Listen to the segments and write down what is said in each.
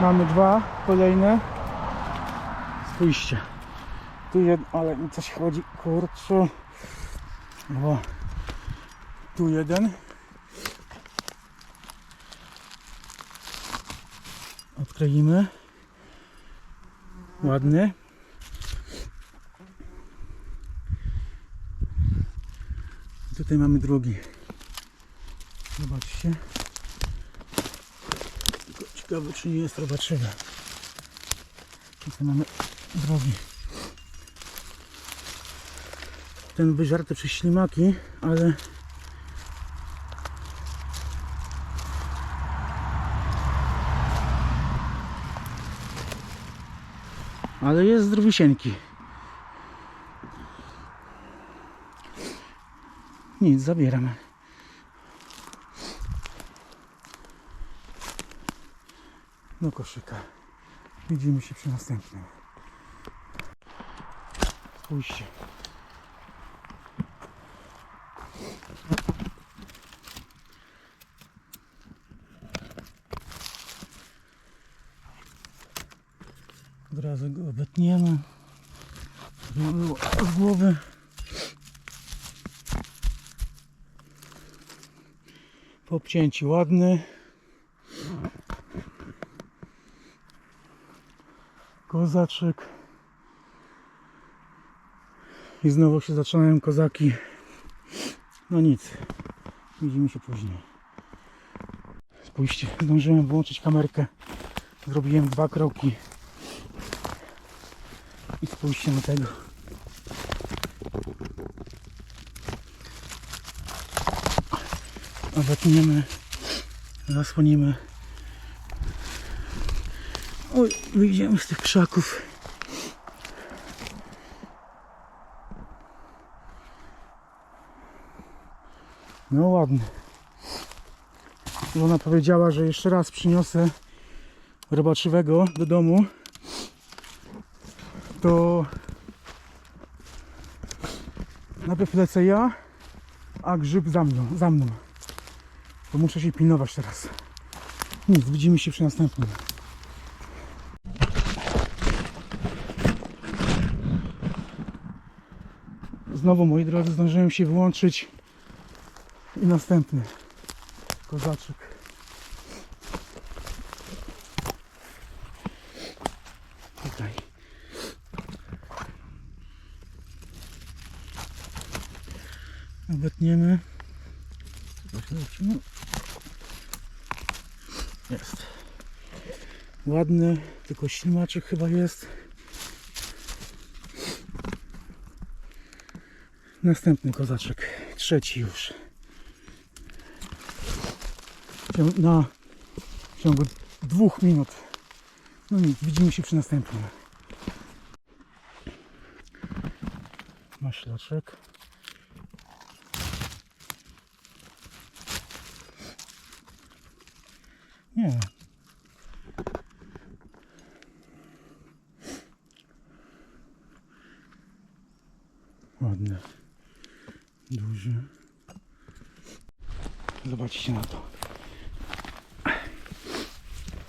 Mamy dwa kolejne. Spójrzcie. Tu jeden, ale mi coś chodzi, kurczę. O. Tu jeden. Odkleimy. Ładny. Tutaj mamy drugi. Zobaczcie. Ciekawe czy nie jest robaczyna. Tutaj mamy drugi. Ten wyżarty przez ślimaki, ale ale jest zdrowisieńki. Nic, zabieramy. Do koszyka. Widzimy się przy następnym. Spójrzcie. Od razu go obetniemy. Z głowy. Po obcięciu ładny. Kozaczek. I znowu się zaczynają kozaki. No nic. Widzimy się później. Spójrzcie, zdążyłem włączyć kamerkę. Zrobiłem dwa kroki. I spójrzcie na tego. Obetniemy, zasłonimy. Oj, wyjdziemy z tych krzaków. No ładny. Ona powiedziała, że jeszcze raz przyniosę robaczywego do domu to najpierw lecę ja, a grzyb za mną, za mną. To muszę się pilnować teraz. Nic, widzimy się przy następnym. Znowu, moi drodzy, zdążyłem się wyłączyć i następny kozaczek. Tutaj. Obetniemy. No. Jest. Ładny, tylko ślimaczek chyba jest. Następny kozaczek. Trzeci już. Na w ciągu dwóch minut. No nic, widzimy się przy następnym. Maślaczek. Nie. Ładny. Duży. Zobaczcie na to.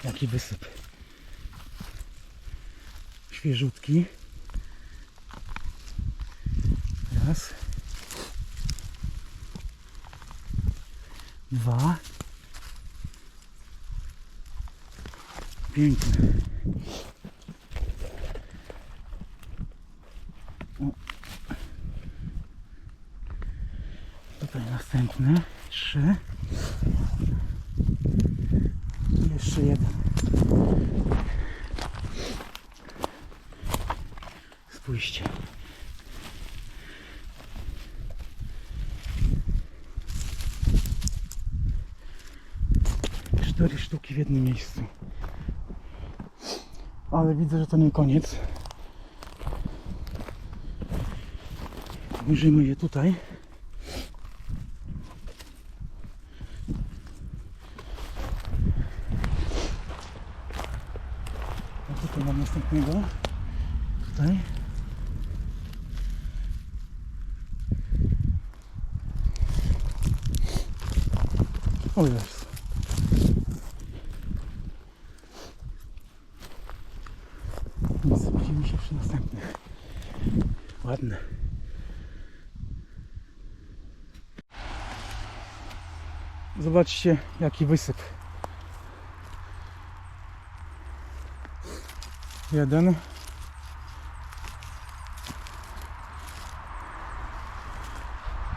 Jaki wysyp. Świeżutki. Raz. Dwa. Piękny. O. Tutaj następny. Trzy. Jeszcze jeden. Spójrzcie. Cztery sztuki w jednym miejscu. Ale widzę, że to nie koniec. Włożymy je tutaj. Tutaj mam następnego. Tutaj. O jest. Widzimy się przy następnych. Ładne. Zobaczcie jaki wysyp. Jeden.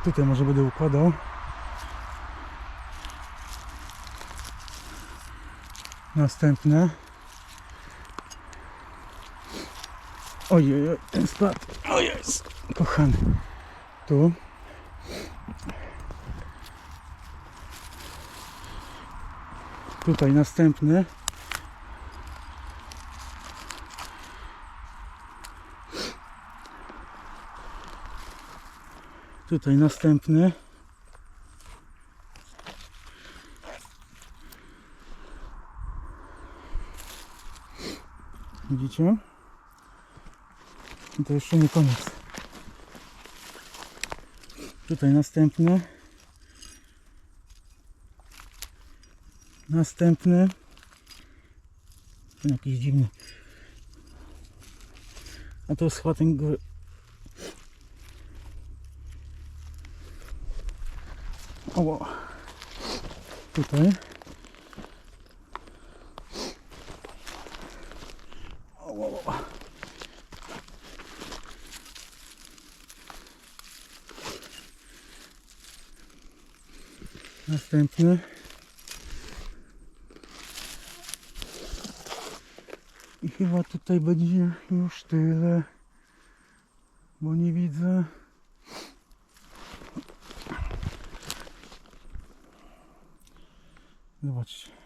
Tutaj może będę układał. Następne. Ojej, oj, ten spadł. O jest, kochany. Tu. Tutaj następny. Tutaj następny. Widzicie? I to jeszcze nie koniec. Tutaj następny. Następny. Ten jakiś dziwny. A to jest chyba ten Oło. Tutaj. Oło. Następny. I chyba tutaj będzie już tyle. Bo nie widzę. Zobaczcie.